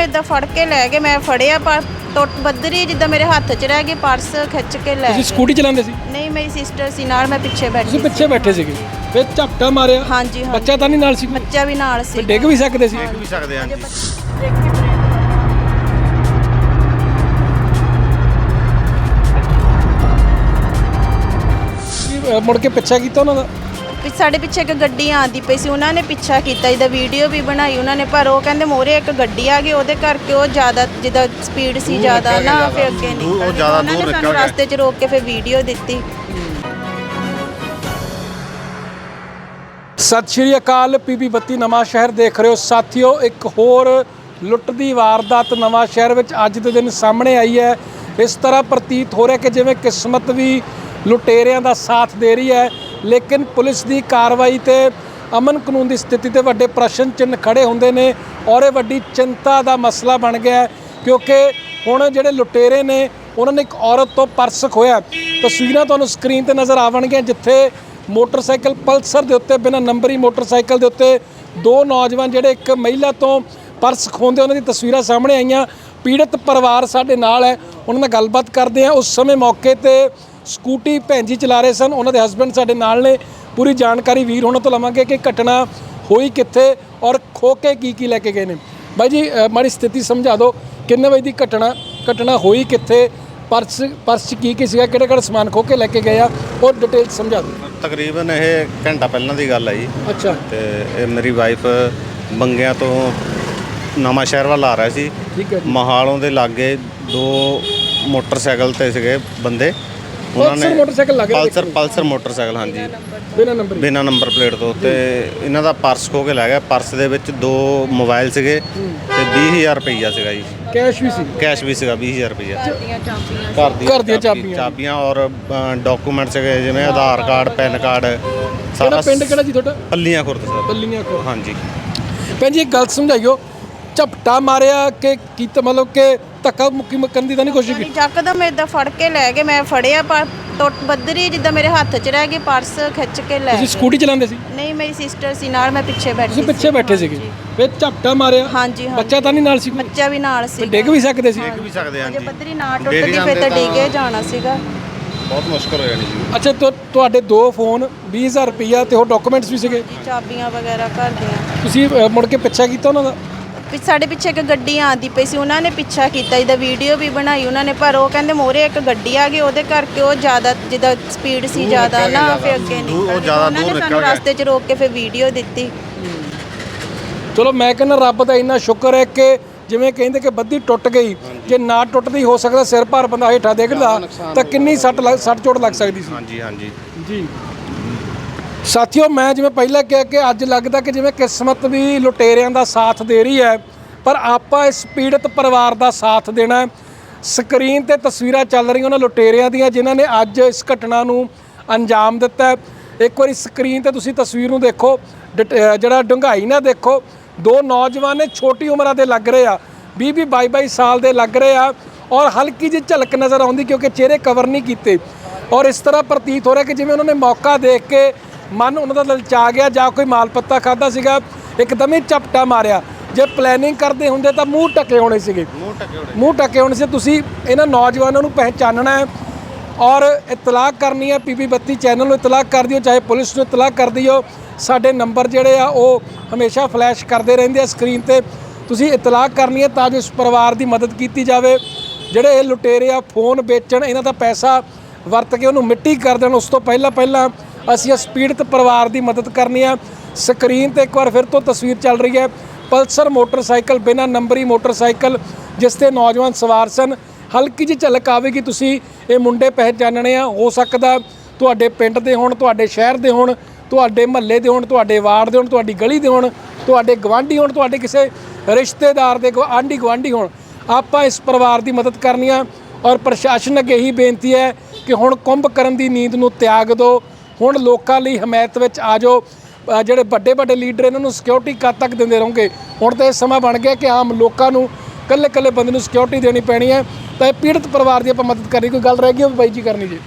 ਇਦਾਂ ਫੜ ਕੇ ਲੈ ਗਏ ਮੈਂ ਫੜਿਆ ਪਰ ਟੁੱਟ ਬੱਦਰੀ ਜਿੱਦਾਂ ਮੇਰੇ ਹੱਥ 'ਚ ਰਹਿ ਗਈ ਪਰਸ ਖਿੱਚ ਕੇ ਲੈ ਤੁਸੀਂ ਗਏ। ਸਕੂਟੀ ਚਲਾਉਂਦੇ ਸੀ? ਨਹੀਂ ਮੇਰੀ ਸਿਸਟਰ ਸੀ ਨਾਲ ਮੈਂ ਪਿੱਛੇ ਬੈਠੀ ਤੁਸੀਂ ਸੀ। ਪਿੱਛੇ ਬੈਠੇ ਸੀਗੇ। ਫਿਰ ਝਪਟਾ ਮਾਰਿਆ। ਹਾਂਜੀ ਹਾਂ ਬੱਚਾ ਤਾਂ ਨਹੀਂ ਨਾਲ ਸੀ ਕੋਈ? ਬੱਚਾ ਵੀ ਨਾਲ ਸੀ ਡਿੱਗ ਵੀ ਸਕਦੇ ਸੀ? ਵੀ ਸਕਦੇ ਹਾਂ ਜੀ ਤੁਸੀਂ, ਅ, ਮੁੜ ਕੇ ਪਿੱਛਾ ਕੀਤਾ ਉਹਨਾਂ ਦਾ? ਪਿ- ਸਾਡੇ ਪਿੱਛੇ ਇੱਕ ਗੱਡੀ ਆਂਦੀ ਪਈ ਸੀ ਉਹਨਾਂ ਨੇ ਪਿੱਛਾ ਕੀਤਾ ਇਹਦਾ ਵੀਡੀਓ ਵੀ ਬਣਾਈ ਉਹਨਾਂ ਨੇ ਪਰ ਉਹ ਕਹਿੰਦੇ ਮੋਰੇ ਇੱਕ ਗੱਡੀ ਆ ਗਈ ਉਹਦੇ ਕਰਕੇ ਉਹ ਜ਼ਿਆਦਾ ਜਿੱਦਾਂ ਸਪੀਡ ਸੀ ਦੂਰ ਜ਼ਿਆਦਾ ਨਿਕਲ ਨਾ ਗਿਆ ਫਿਰ। ਅੱਗੇ ਦੂਰ- ਉਹ ਨਿਕਲ ਜ਼ਿਆਦਾ ਉਹਨਾਂ ਨੇ ਦੂਰ ਸਾਨੂੰ ਨਿਕਲ। ਰਸਤੇ 'ਚ ਰੋਕ ਕੇ ਫਿਰ ਵੀਡੀਓ ਦਿੱਤੀ। ਸਤਿ ਸ਼੍ਰੀ ਅਕਾਲ ਪੀਬੀ ਬੱਤੀ ਨਵਾਂ ਸ਼ਹਿਰ ਦੇਖ ਰਹੇ ਹੋ। ਸਾਥੀਓ ਇੱਕ ਹੋਰ ਲੁੱਟ ਦੀ ਵਾਰਦਾਤ ਨਵਾਂ ਸ਼ਹਿਰ ਵਿੱਚ ਅੱਜ ਦੇ ਦਿਨ ਸਾਹਮਣੇ ਆਈ ਹੈ। ਇਸ ਤਰ੍ਹਾਂ ਪ੍ਰਤੀਤ ਹੋ ਰਿਹਾ ਕਿ ਜਿਵੇਂ ਕਿਸਮਤ ਵੀ ਲੁਟੇਰਿਆਂ ਦਾ ਸਾਥ ਦੇ ਰਹੀ ਹੈ। ਲੇਕਿਨ ਪੁਲਿਸ ਦੀ ਕਾਰਵਾਈ ਤੇ ਅਮਨ ਕਾਨੂੰਨ ਦੀ ਸਥਿਤੀ ਤੇ ਵੱਡੇ ਪ੍ਰਸ਼ਨ ਚਿੰਨ੍ਹ ਖੜੇ ਹੁੰਦੇ ਨੇ ਔਰ ਇਹ ਵੱਡੀ ਚਿੰਤਾ ਦਾ ਮਸਲਾ ਬਣ ਗਿਆ ਕਿਉਂਕਿ ਹੁਣ ਜਿਹੜੇ ਲੁਟੇਰੇ ਨੇ, ਉਹਨਾਂ ਨੇ ਇੱਕ ਔਰਤ ਤੋਂ ਪਰਸ ਖੋਇਆ ਤਸਵੀਰਾਂ ਤੁਹਾਨੂੰ ਸਕਰੀਨ ਤੇ ਨਜ਼ਰ ਆਵਣਗੀਆਂ, ਜਿੱਥੇ ਮੋਟਰਸਾਈਕਲ ਪਲਸਰ ਦੇ ਉੱਤੇ, ਬਿਨਾਂ ਨੰਬਰੀ ਮੋਟਰਸਾਈਕਲ ਦੇ ਉੱਤੇ ਦੋ ਨੌਜਵਾਨ ਜਿਹੜੇ ਇੱਕ ਮਹਿਲਾ ਤੋਂ ਪਰਸ ਖੋਹਦੇ, ਉਹਨਾਂ ਦੀ ਤਸਵੀਰਾਂ ਸਾਹਮਣੇ ਆਈਆਂ। ਪੀੜਤ ਪਰਿਵਾਰ ਸਾਡੇ ਨਾਲ ਹੈ, ਉਹਨਾਂ ਨਾਲ ਗੱਲਬਾਤ ਕਰਦੇ ਆ ਉਸ ਸਮੇਂ ਮੌਕੇ ਤੇ ਸਕੂਟੀ ਭੈਣ ਜੀ ਚਲਾ ਰਹੇ ਸਨ। ਉਹਨਾਂ ਦੇ ਹਸਬੰਡ ਸਾਡੇ ਨਾਲ ਨੇ। ਪੂਰੀ ਜਾਣਕਾਰੀ ਵੀਰ ਉਹਨਾਂ ਤੋਂ ਲਵਾਂਗੇ ਕਿ ਘਟਨਾ ਹੋਈ ਕਿੱਥੇ ਔਰ ਖੋ ਕੇ ਕੀ ਕੀ ਲੈ ਕੇ ਗਏ ਨੇ। ਬਾਈ ਜੀ ਮਾੜੀ ਸਥਿਤੀ ਸਮਝਾ ਦਿਓ। ਕਿੰਨੇ ਵਜੇ ਦੀ ਘਟਨਾ ਘਟਨਾ ਹੋਈ ਕਿੱਥੇ? ਪਰਸ ਪਰਸ ਕੀ ਕੀ ਸੀਗਾ? ਕਿਹੜਾ ਕਿਹੜਾ ਸਮਾਨ ਖੋ ਕੇ ਲੈ ਕੇ ਗਏ ਆ? ਉਹ ਡਿਟੇਲ ਸਮਝਾ ਦਿਓ। ਤਕਰੀਬਨ ਇਹ ਘੰਟਾ ਪਹਿਲਾਂ ਦੀ ਗੱਲ ਹੈ ਜੀ। ਅੱਛਾ। ਤੇ ਇਹ ਮੇਰੀ ਵਾਈਫ ਬੰਗਿਆਂ ਤੋਂ ਨਵਾਂ ਸ਼ਹਿਰ ਵੱਲ ਆ ਰਿਹਾ ਸੀ। ਠੀਕ ਹੈ ਮਹਾਲੋਂ ਦੇ ਲਾਗੇ ਦੋ ਮੋਟਰਸਾਈਕਲ ਤੇ ਸੀਗੇ ਬੰਦੇ। ਪਲਸਰ ਮੋਟਰਸਾਈਕਲ ਲੱਗ ਰਿਹਾ ਪਲਸਰ ਪਲਸਰ ਮੋਟਰਸਾਈਕਲ ਹਾਂਜੀ। ਬਿਨਾਂ ਨੰਬਰ। ਬਿਨਾਂ ਨੰਬਰ ਪਲੇਟ ਤੋਂ ਤੇ ਇਹਨਾਂ ਦਾ ਪਰਸ ਖੋ ਕੇ ਲੈ ਗਿਆ। ਪਰਸ ਦੇ ਵਿੱਚ ਦੋ ਮੋਬਾਈਲ ਸੀਗੇ ਤੇ 20000 ਰੁਪਈਆ ਸੀਗਾ ਜੀ। ਕੈਸ਼ ਵੀ ਸੀ। ਕੈਸ਼ ਵੀ ਸੀਗਾ 20000 ਰੁਪਈਆ। ਘਰ ਦੀਆਂ ਘਰ ਦੀਆਂ ਚਾਬੀ- ਚਾਬੀਆਂ। ਚਾਬੀਆਂ ਔਰ ਡਾਕੂਮੈਂਟ ਸੀਗੇ ਜਿਵੇਂ ਆਧਾਰ ਕਾਰਡ ਪੈਨ ਕਾਰਡ ਕਿਹੜਾ ਪਿੰਡ ਕਿਹੜਾ ਜੀ ਤੁਹਾਡਾ? ਪੱਲੀਆਂ ਖੁਰਦ ਸਰ। ਬੱਲੀਆਂ ਕੋ ਹਾਂਜੀ। ਭੈਣ ਜੀ ਇੱਕ ਗੱਲ ਸਮਝਾਈਓ। ਝਪਟਾ ਮਾਰਿਆ ਕਿ ਕੀਤਾ ਮਤਲਬ ਕਿ ਧੱਕਾ ਮੁੱਕੀ ਮੱਕਣ ਦੀ ਤਾਂ ਨਹੀਂ ਕੋਸ਼ਿਸ਼ ਕੀਤੀ। ਜੱਕਦਮ ਇਦਾਂ ਫੜ ਕੇ ਲੈ ਗਏ ਮੈਂ ਫੜਿਆ ਪਰ ਟੁੱਟ ਬੱਦਰੀ ਜਿੱਦਾਂ ਮੇਰੇ ਹੱਥ 'ਚ ਰਹਿ ਗਈ ਪਰਸ ਖਿੱਚ ਕੇ ਲੈ ਤੁਸੀਂ ਗਏ। ਸਕੂਟੀ ਚਲਾਉਂਦੇ ਸੀ? ਨਹੀਂ ਮੇਰੀ ਸਿਸਟਰ ਸੀ ਨਾਲ ਮੈਂ ਪਿੱਛੇ ਬੈਠੀ ਤੁਸੀਂ ਸੀ। ਪਿੱਛੇ ਬੈਠੇ ਸੀਗੇ। ਫਿਰ ਝਪਟਾ ਮਾਰਿਆ। ਹਾਂਜੀ ਹਾਂ ਬੱਚਾ ਤਾਂ ਨਹੀਂ ਨਾਲ ਸੀ ਕੋਈ? ਬੱਚਾ ਵੀ ਨਾਲ ਸੀ ਡਿੱਗ ਵੀ ਸਕਦੇ ਸੀ। ਵੀ ਸਕਦੇ ਹਾਂ ਜੇ ਜੀ ਬੱਦਰੀ ਨਾ ਡਿੱਗ ਟੁੱਟਦੀ ਫਿਰ ਤਾਂ ਤਾਂ- ਡਿੱਗੇ ਜਾਣਾ ਸੀਗਾ। ਬਹੁਤ ਮੁਸ਼ਕਲ ਹੋ ਜਾਣੀ ਜੀ ਅੱਛਾ ਤੁ- ਤੁਹਾਡੇ ਦੋ ਫੋਨ 20000 ਰੁਪਈਆ ਤੇ ਉਹ ਡਾਕੂਮੈਂਟਸ ਵੀ ਸੀਗੇ? ਚਾਬੀਆਂ ਵਗੈਰਾ ਘਰ ਦੀਆਂ। ਤੁਸੀਂ ਅ, ਮੁੜ ਕੇ ਪਿੱਛਾ ਕੀਤਾ ਉਹਨਾਂ ਦਾ? ਪਿ- ਸਾਡੇ ਪਿੱਛੇ ਇੱਕ ਗੱਡੀ ਆਂਦੀ ਪਈ ਸੀ ਉਹਨਾਂ ਨੇ ਪਿੱਛਾ ਕੀਤਾ ਇਹਦਾ ਵੀਡੀਓ ਵੀ ਬਣਾਈ ਉਹਨਾਂ ਨੇ ਪਰ ਉਹ ਕਹਿੰਦੇ ਮੋਰੇ ਇੱਕ ਗੱਡੀ ਆ ਗਈ ਉਹਦੇ ਕਰਕੇ ਉਹ ਜ਼ਿਆਦਾ ਜਿੱਦਾਂ ਸਪੀਡ ਸੀ ਜ਼ਿਆਦਾ ਨਾ ਫਿਰ ਅੱਗੇ ਨਿਕਲ ਉਹ ਗਏ। ਜ਼ਿਆਦਾ ਦੂਰ ਨਿਕਲ ਗਿਆ। ਰਸਤੇ 'ਚ ਰੋਕ ਕੇ ਫਿਰ ਵੀਡੀਓ ਦਿੱਤੀ। ਚਲੋ ਮੈਂ ਕਹਿੰਦਾ ਰੱਬ ਦਾ ਇੰਨਾ ਸ਼ੁਕਰ ਹੈ ਕਿ ਜਿਵੇਂ ਕਹਿੰਦੇ ਕਿ ਬੱਦੀ ਟੁੱਟ ਗਈ ਜੇ ਨਾ ਟੁੱਟਦੀ ਹੋ ਸਕਦਾ ਸਿਰ ਭਾਰ ਬੰਦਾ ਹੇਠਾਂ ਡਿੱਗਦਾ ਤਾਂ ਕਿੰਨੀ ਸੱਟ ਲੱਗ- ਸੱਟ ਚੋਟ ਲੱਗ ਸਕਦੀ ਸੀ? ਹਾਂਜੀ ਹਾਂਜੀ। ਜੀ। ਸਾਥੀਓ, ਮੈਂ ਜਿਵੇਂ ਪਹਿਲਾਂ ਕਿਹਾ ਕਿ ਅੱਜ ਲੱਗਦਾ ਕਿ ਜਿਵੇਂ ਕਿਸਮਤ ਵੀ ਲੁਟੇਰਿਆਂ ਦਾ ਸਾਥ ਦੇ ਰਹੀ ਹੈ, ਪਰ ਆਪਾਂ ਇਸ ਪੀੜਤ ਪਰਿਵਾਰ ਦਾ ਸਾਥ ਦੇਣਾ ਸਕਰੀਨ ਤੇ ਤਸਵੀਰਾਂ ਚੱਲ ਰਹੀਆਂ ਉਹਨਾਂ ਲੁਟੇਰਿਆਂ ਦੀਆਂ, ਜਿਨ੍ਹਾਂ ਨੇ ਅੱਜ ਇਸ ਘਟਨਾ ਨੂੰ ਅੰਜਾਮ ਦਿੱਤਾ ਇੱਕ ਵਾਰੀ ਸਕਰੀਨ ਤੇ ਤੁਸੀਂ ਤਸਵੀਰ ਨੂੰ ਦੇਖੋ, ਡਿਟ- ਜਿਹੜਾ ਡੂੰਘਾਈ ਨਾ ਦੇਖੋ, ਦੋ ਨੌਜਵਾਨ ਨੇ ਛੋਟੀ ਉਮਰਾਂ ਦੇ ਲੱਗ ਰਹੇ ਆ 20 ਵੀਹ 22 22 ਸਾਲ ਦੇ ਲੱਗ ਰਹੇ ਆ ਔਰ ਹਲਕੀ ਜਿਹੀ ਝਲਕ ਨਜ਼ਰ ਆਉਂਦੀ ਕਿਉਂਕਿ ਚਿਹਰੇ ਕਵਰ ਨਹੀਂ ਕੀਤੇ। ਔਰ ਇਸ ਤਰ੍ਹਾਂ ਪ੍ਰਤੀਤ ਹੋ ਰਿਹਾ ਕਿ ਜਿਵੇਂ ਉਹਨਾਂ ਨੇ ਮੌਕਾ ਦੇਖ ਕੇ ਮਨ ਉਹਨਾਂ ਦਾ ਲਲਚਾ ਗਿਆ ਜਾਂ ਕੋਈ ਮਾਲ ਪੱਤਾ ਖਾਦਾ ਸੀਗਾ ਇੱਕਦਮ ਹੀ ਝਪਟਾ ਮਾਰਿਆ। ਜੇ ਪਲੈਨਿੰਗ ਕਰਦੇ ਹੁੰਦੇ ਤਾਂ ਮੂੰਹ ਟਕੇ ਹੋਣੇ ਸੀਗੇ। ਮੂੰਹ ਟੱਕੇ ਹੋਣੇ। ਮੂੰਹ ਟਕੇ ਹੋਣੇ ਸੀ। ਤੁਸੀਂ ਇਹਨਾਂ ਨੌਜਵਾਨਾਂ ਨੂੰ ਪਹਿਚਾਨਣਾ ਹੈ ਔਰ ਇਤਲਾਹ ਕਰਨੀ ਹੈ ਪੀਪੀ 32 ਚੈਨਲ ਨੂੰ। ਇਤਲਾਹ ਕਰ ਦਿਓ ਚਾਹੇ ਪੁਲਿਸ ਨੂੰ ਇਤਲਾਹ ਕਰ ਦਿਓ। ਸਾਡੇ ਨੰਬਰ ਜਿਹੜੇ ਆ ਉਹ ਹਮੇਸ਼ਾ ਫਲੈਸ਼ ਕਰਦੇ ਰਹਿੰਦੇ ਆ ਸਕਰੀਨ ਤੇ। ਤੁਸੀਂ ਇਤਲਾਹ ਕਰਨੀ ਹੈ ਤਾਂ ਜੋ ਇਸ ਪਰਿਵਾਰ ਦੀ ਮਦਦ ਕੀਤੀ ਜਾਵੇ। ਜਿਹੜੇ ਇਹ ਲੁਟੇਰੇ ਆ ਫੋਨ ਵੇਚਣ ਇਹਨਾਂ ਦਾ ਪੈਸਾ ਵਰਤ ਕੇ ਉਹਨੂੰ ਮਿੱਟੀ ਕਰ ਦੇਣ ਉਸ ਤੋਂ ਪਹਿਲਾਂ ਪਹਿਲਾਂ ਅਸੀਂ ਇਸ ਪੀੜਤ ਪਰਿਵਾਰ ਦੀ ਮਦਦ ਕਰਨੀ ਹੈ ਸਕਰੀਨ ਤੇ ਇੱਕ ਵਾਰ ਫਿਰ ਤੋਂ ਤਸਵੀਰ ਚੱਲ ਰਹੀ ਹੈ। ਪਲਸਰ ਮੋਟਰਸਾਈਕਲ, ਬਿਨਾਂ ਨੰਬਰੀ ਮੋਟਰਸਾਈਕਲ, ਜਿਸ ਤੇ ਨੌਜਵਾਨ ਸਵਾਰ ਸਨ। ਹਲਕੀ ਜਿਹੀ ਝਲਕ ਆਵੇਗੀ, ਤੁਸੀਂ ਇਹ ਮੁੰਡੇ ਪਹਿਚਾਨਣੇ ਆ। ਹੋ ਸਕਦਾ ਤੁਹਾਡੇ ਪਿੰਡ ਦੇ ਹੋਣ, ਤੁਹਾਡੇ ਸ਼ਹਿਰ ਦੇ ਹੋਣ, ਤੁਹਾਡੇ ਮਹੱਲੇ ਦੇ ਹੋਣ, ਤੁਹਾਡੇ ਵਾਰਡ ਦੇ ਹੋਣ, ਤੁਹਾਡੀ ਗਲੀ ਦੇ ਹੋਣ, ਤੁਹਾਡੇ ਗਵਾਂਢੀ ਹੋਣ, ਤੁਹਾਡੇ ਕਿਸੇ ਰਿਸ਼ਤੇਦਾਰ ਦੇ ਆਂਢੀ ਗਵਾਂਢੀ ਹੋਣ। ਆਪਾਂ ਇਸ ਪਰਿਵਾਰ ਦੀ ਮਦਦ ਕਰਨੀ ਆ। ਔਰ ਪ੍ਰਸ਼ਾਸਨ ਅੱਗੇ ਹੀ ਬੇਨਤੀ ਹੈ ਕਿ ਹੁਣ ਕੁੰਭ ਕਰਨ ਦੀ ਨੀਂਦ ਨੂੰ ਤਿਆਗ ਦਿਓ। ਹੁਣ ਲੋਕਾਂ ਲਈ ਹਮਾਇਤ ਵਿੱਚ ਆ ਜਾਓ। ਜਿਹੜੇ ਵੱਡੇ ਵੱਡੇ ਲੀਡਰ ਇਹਨਾਂ ਨੂੰ ਸਿਕਿਉਰਿਟੀ ਕਦ ਤੱਕ ਦਿੰਦੇ ਰਹੋਗੇ? ਹੁਣ ਤਾਂ ਇਹ ਸਮਾਂ ਬਣ ਗਿਆ ਕਿ ਆਮ ਲੋਕਾਂ ਨੂੰ ਕੱਲੇ ਕੱਲੇ ਬੰਦੇ ਨੂੰ ਸਿਕਿਉਰਿਟੀ ਦੇਣੀ ਪੈਣੀ ਹੈ। ਤਾਂ ਇਹ ਪੀੜਤ ਪਰਿਵਾਰ ਦੀ ਆਪਾਂ ਮਦਦ ਕਰਨੀ ਕੋਈ ਗੱਲ ਰਹਿ ਗਈ ਉਹ ਬਾਈ ਜੀ ਕਰਨੀ ਜੀ?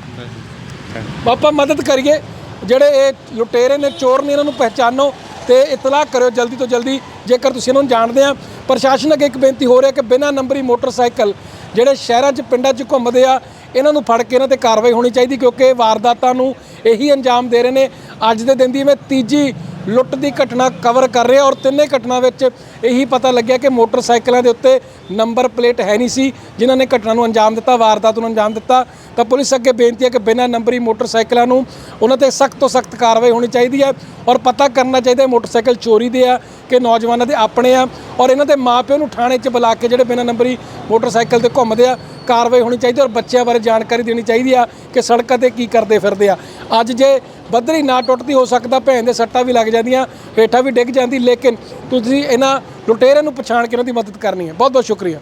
ਆਪਾਂ ਮਦਦ ਕਰੀਏ। ਜਿਹੜੇ ਇਹ ਲੁਟੇਰੇ ਨੇ ਚੋਰ ਨੇ ਇਹਨਾਂ ਨੂੰ ਪਹਿਚਾਨੋ ਤੇ ਇਤਲਾਹ ਕਰਿਓ ਜਲਦੀ ਤੋਂ ਜਲਦੀ। ਜੇਕਰ ਤੁਸੀਂ ਇਹਨਾਂ ਨੂੰ ਜਾਣਦੇ ਆ ਪ੍ਰਸ਼ਾਸਨ ਅੱਗੇ ਇੱਕ ਬੇਨਤੀ ਹੋ ਰਹੀ ਹੈ ਕਿ ਬਿਨਾਂ ਨੰਬਰੀ ਮੋਟਰਸਾਈਕਲ ਜਿਹੜੇ ਸ਼ਹਿਰਾਂ 'ਚ, ਪਿੰਡਾਂ 'ਚ ਘੁੰਮਦੇ ਆ, ਇਹਨਾਂ ਨੂੰ ਫੜ ਕੇ ਇਹਨਾਂ ਤੇ ਕਾਰਵਾਈ ਹੋਣੀ ਚਾਹੀਦੀ ਕਿਉਂਕਿ ਵਾਰਦਾਤਾਂ ਨੂੰ ਇਹੀ ਅੰਜਾਮ ਦੇ ਰਹੇ ਨੇ। ਅੱਜ ਦੇ ਦਿਨ ਦੀ ਮੈਂ ਤੀਜੀ ਲੁੱਟ ਦੀ ਘਟਨਾ ਕਵਰ ਕਰ ਰਿਹਾ ਔਰ ਤਿੰਨੇ ਘਟਨਾ ਵਿੱਚ ਇਹੀ ਪਤਾ ਲੱਗਿਆ ਕਿ ਮੋਟਰਸਾਈਕਲਾਂ ਦੇ ਉੱਤੇ ਨੰਬਰ ਪਲੇਟ ਹੈ ਨਹੀਂ ਸੀ, ਜਿਨ੍ਹਾਂ ਨੇ ਘਟਨਾ ਨੂੰ ਅੰਜਾਮ ਦਿੱਤਾ, ਵਾਰਦਾਤ ਨੂੰ ਅੰਜਾਮ ਦਿੱਤਾ। ਤਾਂ ਪੁਲਿਸ ਅੱਗੇ ਬੇਨਤੀ ਹੈ ਕਿ ਬਿਨਾਂ ਨੰਬਰੀ ਮੋਟਰਸਾਈਕਲਾਂ ਨੂੰ ਉਹਨਾਂ ਤੇ ਸਖਤ ਤੋਂ ਸਖਤ ਕਾਰਵਾਈ ਹੋਣੀ ਚਾਹੀਦੀ ਹੈ ਔਰ ਪਤਾ ਕਰਨਾ ਚਾਹੀਦਾ ਮੋਟਰਸਾਈਕਲ ਚੋਰੀ ਦੇ ਆ ਕਿ ਨੌਜਵਾਨਾਂ ਦੇ ਆਪਣੇ ਆ ਔਰ ਇਹਨਾਂ ਦੇ ਮਾਪਿਆਂ ਨੂੰ ਥਾਣੇ 'ਚ ਬੁਲਾ ਕੇ ਜਿਹੜੇ ਬਿਨਾਂ ਨੰਬਰੀ ਮੋਟਰਸਾਈਕਲ ਤੇ ਘੁੰਮਦੇ ਆ, ਕਾਰਵਾਈ ਹੋਣੀ ਚਾਹੀਦੀ ਔਰ ਬੱਚਿਆਂ ਬਾਰੇ ਜਾਣਕਾਰੀ ਦੇਣੀ ਚਾਹੀਦੀ ਆ ਕਿ ਸੜਕਾਂ ਤੇ ਕੀ ਕਰਦੇ ਫਿਰਦੇ ਆ। ਅੱਜ ਜੇ ਬੱਦਰੀ ਨਾ ਟੁੱਟਦੀ ਹੋ ਸਕਦਾ, ਭੈਣ ਦੇ ਸੱਟਾਂ ਵੀ ਲੱਗ ਜਾਂਦੀਆਂ, ਹੇਠਾਂ ਵੀ ਡਿੱਗ ਜਾਂਦੀ, ਲੇਕਿਨ ਤੁਸੀਂ ਇਹਨਾਂ ਲੁਟੇਰਿਆਂ ਨੂੰ ਪਛਾਣ ਕੇ ਉਹਨਾਂ ਦੀ ਮਦਦ ਕਰਨੀ ਹੈ। ਬਹੁਤ ਬਹੁਤ ਸ਼ੁਕਰੀਆ।